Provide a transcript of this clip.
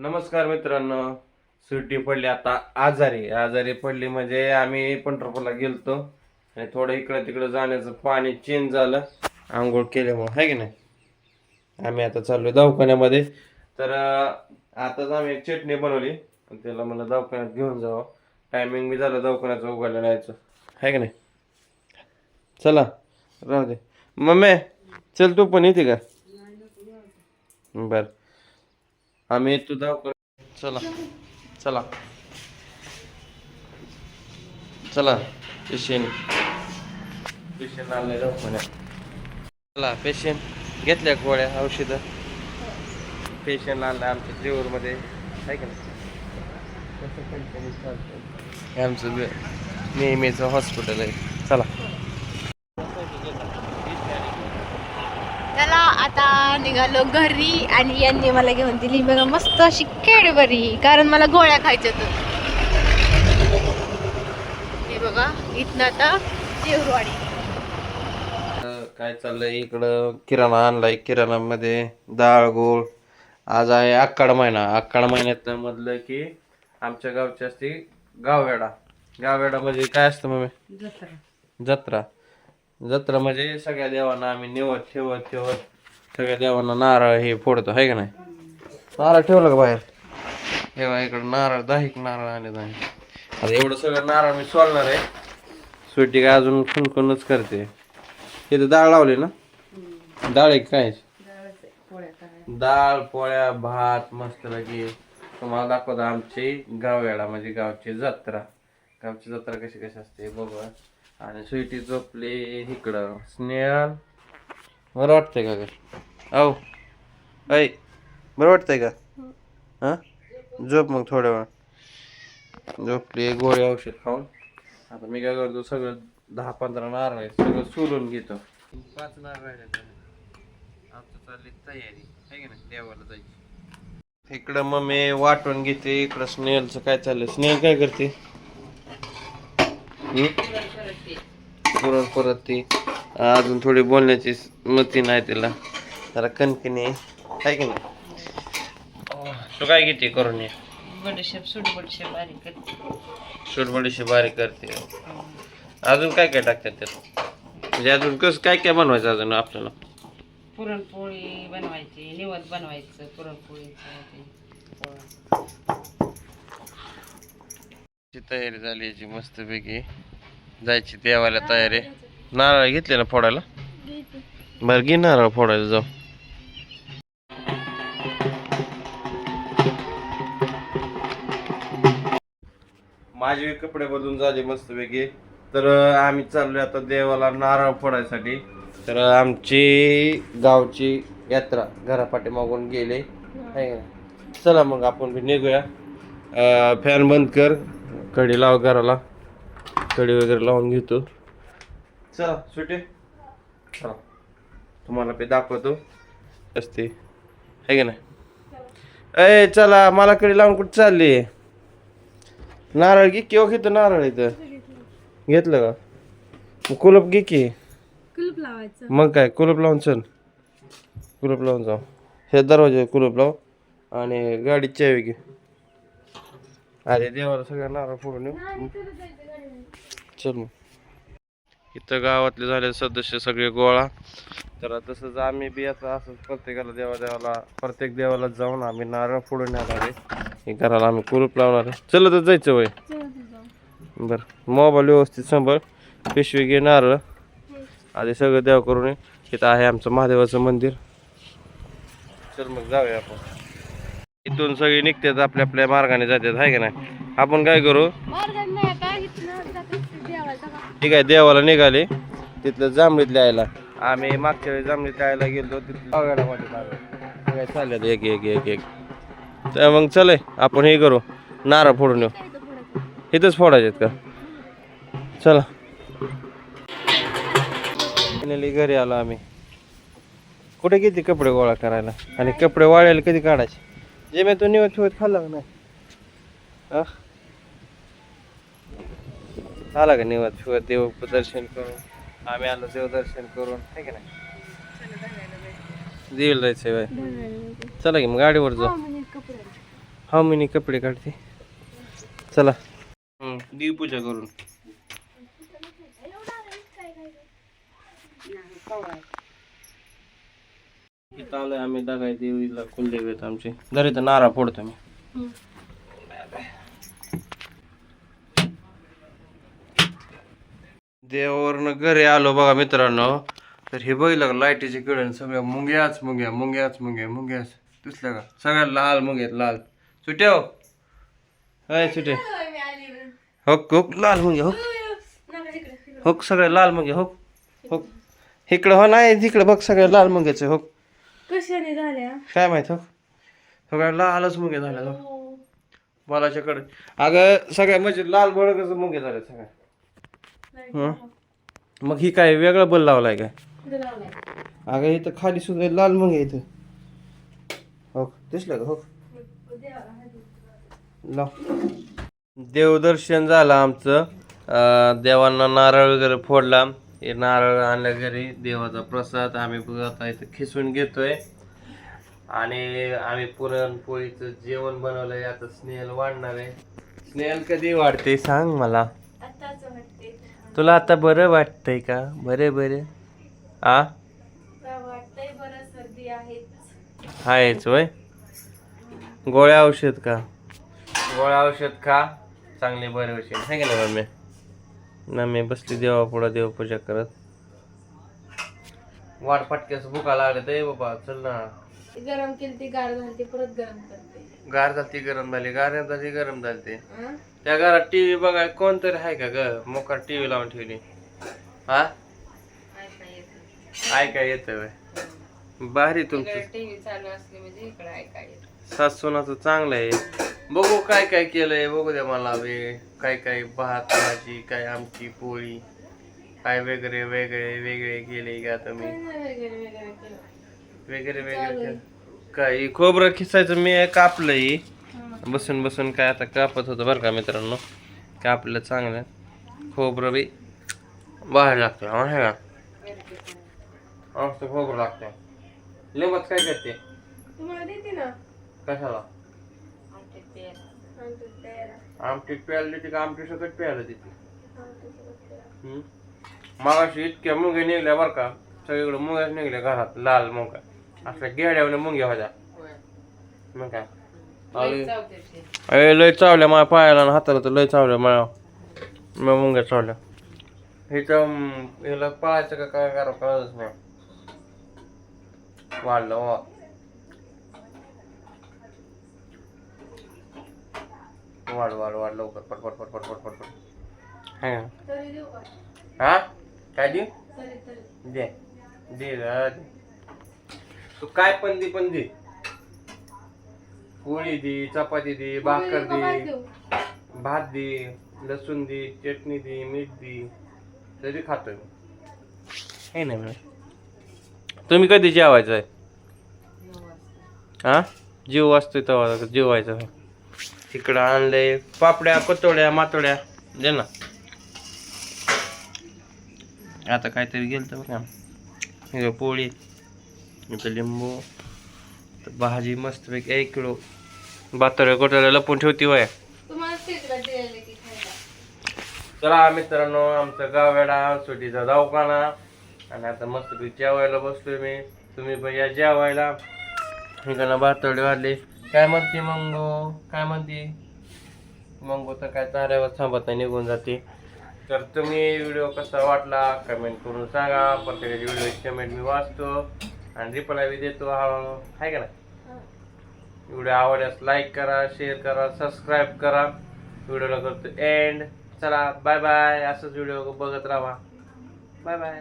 नमस्कार मित्रांनो. सुट्टी पडली आता आजारी. आजारी पडली म्हणजे आम्ही पंढरपूरला गेलतो. आणि थोडं इकडं तिकडं जाण्याचं पाणी चेंज झालं. आंघोळ केल्यामुळं. आहे की नाही? आम्ही आता चाललो दवाखान्यामध्ये. तर आताच आम्ही एक चटणी बनवली. त्याला मला दवाखान्यात घेऊन जावं. टायमिंग बी झालं दवाखान्याचं उघडलं जायचं आहे की नाही? चला राहू दे. मम्मी चल तू पण येते का? बरं. आम्ही येतो दवाखान्यात चला. चला. चला. पेशंट. पेशंट आलंय दवाखान्यात. चला पेशंट. घेतल्या गोळ्या औषधं? पेशंट आणलं आमच्या जेऊरमध्ये आहे का नाही? कसं आमचं बे- नेहमीचं हॉस्पिटल आहे. चला. चला आता निघालो घरी आणि यांनी मला घेऊन दिली. बघा मस्त अशी कॅडबरी कारण मला गोळ्या खायच्या होत्या. हे बघा इथनं आता जेवरवाडी अं, काय चाललंय इकडं? किराणा आणलाय. किराणामध्ये डाळ गोळ. आज आहे आक्काड महिना. आक्काड महिन्यात मधलं की आमच्या गावची असते गाववेडा गाववेडा म्हणजे काय असतं मग जत्रा. जत्रा म्हणजे सगळ्या देवांना आम्ही निवत ठेवत ठेवत सगळ्या देवांना नारळ हे फोडतो आहे का नाही? नारळ ठेवलं का बाहेर? ठेवा इकडं नारळ दहा नारळ आले दहा आता एवढं सगळं नारळ मी सोडणार आहे. सुट्टी काय अजून खुनखुनच करते. तिथे डाळ लावली ना? डाळ आहे काय? डाळ पोळ्या भात मस्त लगे तुम्हाला दाखवतो आमची गाववेळा म्हणजे गावची जत्रा. गावची जत्रा कशी कशी असते बघा आणि स्वीटी झोपली इकडं. स्नेहल बरं वाटतंय का ग? औ ऐ बरं वाटतंय का? हा? झोप मग थोड्या वेळ झोपली गोळी औषध खाऊन. आता मी काय करतो सगळं दहा पंधरा नारळ आहे सगळं सोलून घेतो. पाच नारळ राहिले आता चालली तयारी. आहे का नाही? देवाला जायची. इकडं मग मी वाटून घेते इकडं स्नेहलचं काय चाललंय? स्नेहल काय करते? पुरण परत. ती अजून थोडी बोलण्याची मती नाही तिला. जरा कणकणी आहे. की नाही? तू काय घेते करून ये? बडीशेप सुट बडीशेप बारीक करते. बारीक करते. अजून काय काय टाकतात त्यात? म्हणजे अजून कसं काय काय बनवायचं अजून आपल्याला? पुरणपोळी बनवायची निवद बनवायचं पुरणपोळीचं ते पोळं. ची तयारी झाली याची मस्तपैकी. जायची देवाला तयारी. नारळ घेतले ना फोडायला? बरं घे नारळ फोडायला जाऊ. माझे कपडे बदलून झाले मस्तपैकी. तर आम्ही चाललोय आता देवाला नारळ फोडायसाठी. तर आमची गावची यात्रा घरापाठी मागून गेले. चला मग आपण बी निघूया. फॅन बंद कर. कडी लाव घराला. कडी वगैरे लावून घेतो. चला सुटे चला. तुम्हाला ते दाखवतो. असते. आहे का नाही? अय चला मला कडी लावून कुठं चालली? नारळ घे केव्हा घेतो नारळ इथं. घेतलं का? मग कुलप घे की. कुलूप लावायचं. मग काय कुलूप लावून चल. कुलूप लावून जाऊ. हे दरवाजे कुलूप लाव. आणि गाडी चावी घे. अरे देवाला सगळ्या नारळ फोडून येऊ चल मग. इथं गावातले झाले सदस्य सगळे गोळा. तर तसंच आम्ही बी आता असं प्रत्येकाला देवा देवाला प्रत्येक देवाला जाऊन आम्ही नारळ फोडून येणार आहे. हे घराला आम्ही कुलूप लावणार आहे. चलतच जायचं वय. बरं. मोबाईल व्यवस्थित सांभाळ. पिशवी घे नारळ. आधी सगळं देव करून ये. इथं आहे आमचं महादेवाचं मंदिर. चल मग जाऊया आपण. इथून सगळे निघतात आपल्या आपल्या मार्गाने जातात आहे का नाही? आपण काय करू? ठीक आहे देवाला निघाले. तिथलं जांभळीत लिहायला. आम्ही मागच्या वेळी जांभळीत लिहायला गेलो तिथं एक एक एक एक. तर मग चल आपण हे करू. नारळ फोडून येऊ. इथंच फोडायचे का? चला. फायनली घरी आलो आम्ही. कुठे किती कपडे गोळा करायला? आणि कपडे वाळायला कधी काढायचे? जे मी तो निवत ठेवत खाल्ला का नाही? हा? आला का निवत? फिवत देव दर्शन करून आम्ही आलो देवदर्शन करून आहे की नाही? देवीला जायचंय बाय चला की मग गाडीवर जाऊ. हा, म्हणजे कपडे मी कपडे काढते. चला. देवी पूजा करून. इथं आलोय आम्ही दगाय देवीला कुलदेवी आहेत आमचे. घरी तर नारा फोडतो मी. देवावरनं घरी आलो बघा मित्रांनो. तर हे बघितलं का लाईटीचे कडन सगळ्या मुंग्याच मुंग्या मुंग्याच मुंग्या मुंग्याच. दिसल्या का? सगळ्या लाल मुंग्यात लाल. सुट्या हो? हाय सुट्या होक होक लाल मुंग्या होक. होक सगळ्या लाल मुंग्या होक होक. इकडं हो नाही तिकडं बघ सगळ्या लाल मुंग्याचे होक. कशाने झाल्या? काय माहीत हो? सगळ्या लालच मुंग्या झाल्या हो बालाच्या कडे अगं सगळ्या म्हणजे लाल बळगच मुंग्या झाल्या सगळ्या. हं? मग ही काय वेगळा बल लावलाय काय? अगं इथं खाली सुद्धा लाल मग इथं. हो दिसलं का? हो. लाव. देवदर्शन झालं आमचं. अं, देवांना नारळ वगैरे फोडला. हे नारळ आणल्या घरी देवाचा प्रसाद आम्ही आता इथं खिसून घेतोय. आणि आम्ही पुरणपोळीचं जेवण बनवलंय आता स्नेहल वाढणार आहे. स्नेहल कधी वाढते सांग मला. तुला आता बरं वाटतंय का? बरे बरे. आ? आहेच. वय गोळ्या औषध का? गोळ्या औषध खा. चांगले बरे होशील. आहे का ना मम्मी? ना मी बसली देवा पुढं देवपूजा करत. वाट फाटक्यास भुका लागले ते बाबा चल ना. गरम केली ती गार झाली परत गरम करते. गार झाली गरम झाली गार झाली गरम झाली ते. हं? त्या घरात टीव्ही बघाय कोणतरी आहे का ग? मोकार टीव्ही लावून ठेवली. हा? ऐका येत भारी तुमचं. टीव्ही चालू असली म्हणजे इकडे ऐका येत. सासूनाचं चांगलं आहे. बघू काय काय केलंय बघू द्या मला बे. काय काय भात भाजी काय आमची पोळी काय वेगळे वेगळे वेगळे केले का तुम्ही? वगैरे वगैरे वेगळे वेगळे. काय खोबरं खिसायचं मी कापलंय. बसून बसून काय आता कापत होतं बरं का मित्रांनो. कापलं चांगलं. खोबरं बी बाहेर लागतं हा हे का खोबरं लागतं लिंबात काय करते कशाला? आमटीत प्यायला देते का? आमटी सगळं प्यायला देते. मगाशी इतक्या मुंग्या निघल्या बरं का? सगळीकडे मुंग्याच निघल्या घरात लाल मुंग्या. असल्या गेड्यावल्या मुंग्या होत्या. मग काय? अरे. लय चावल्या माझ्या पायाला आणि हाताला तर लय चावल्या मला मग मुंग्या चावल्या. इथं अं, ह्याला पळायचं का काय करा कळतच नाही. वाढलं वा वाढ वाढ वाढ लवकर पट पट पट पट पट पट पट. हाय हा? काय देऊ? दे. दे. तू काय पण दे पण दे. पोळी दे चपाती दे भाकर दे. भात दे लसूण दे चटणी दे मीठ दे. तरी खातोय मी. हे नाही म्हणत. तुम्ही कधी जेवायचं आहे. हा जीव वाचतोय तेव्हा जेवायचं. तिकडं आणलंय. पापड्या कोतोड्या मातोड्या दे ना. आता काहीतरी गेलं तर बघा पोळी इथं लिंबू भाजी मस्तपैकी एक किलो. बातोड्या कोटोड्या लपून ठेवती वय. चला मित्रांनो आमचं गाववेडा सुटीचा दवाखाना. आणि आता मस्तपैकी जेवायला बसलोय मी. तुम्ही पण या जेवायला. इकडनं भातवडे वाढले. काय म्हणते मग? काय म्हणते? मग तर काय चाऱ्यावर थांबत नाही निघून जाते. तर तुम्ही व्हिडिओ कसा वाटला कमेंट करून सांगा. प्रत्येकाची व्हिडिओची कमेंट मी वाचतो आणि रिप्लाय बी देतो. हा आहे का ना व्हिडिओ आवडल्यास लाईक करा शेअर करा सबस्क्राईब करा. व्हिडिओला करतो एंड चला बाय बाय असंच व्हिडिओ बघत राहा. Bye bye